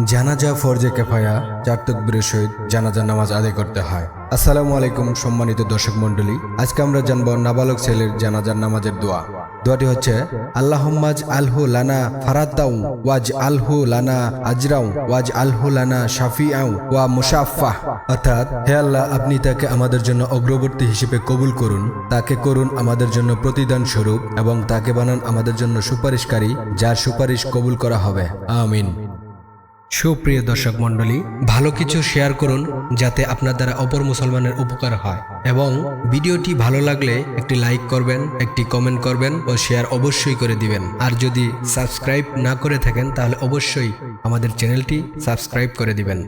জানাজা ফরজে কেফায়া, চার সহিত জানাজা নামাজ আদায় করতে হয়। আসসালামু আলাইকুম, সম্মানিত দর্শক মণ্ডলী। আজকে আমরা জানব নাবালক ছেলের জানাজার নামাজের দোয়া। দোয়াটি হচ্ছে আল্লাহম্মাজ আলহু লানা ফারাতাউ ওয়াজ আলহু লানা আজরাউ ওয়াজ আলহু লানা শাফিআউ, ওয়া মুশাফাহ অর্থাৎ, হে আল্লাহ, আপনি তাকে আমাদের জন্য অগ্রবর্তী হিসেবে কবুল করুন। তাকে করুন আমাদের জন্য প্রতিদান স্বরূপ এবং তাকে বানান আমাদের জন্য সুপারিশকারী, যার সুপারিশ কবুল করা হবে। আমিন। সুপ্রিয় দর্শক মণ্ডলী, ভালো কিছু শেয়ার করুন যাতে আপনার দ্বারা অপর মুসলমানের উপকার হয়। এবং ভিডিওটি ভালো লাগলে একটি লাইক করবেন, একটি কমেন্ট করবেন ও শেয়ার অবশ্যই করে দিবেন। আর যদি সাবস্ক্রাইব না করে থাকেন, তাহলে অবশ্যই আমাদের চ্যানেলটি সাবস্ক্রাইব করে দিবেন।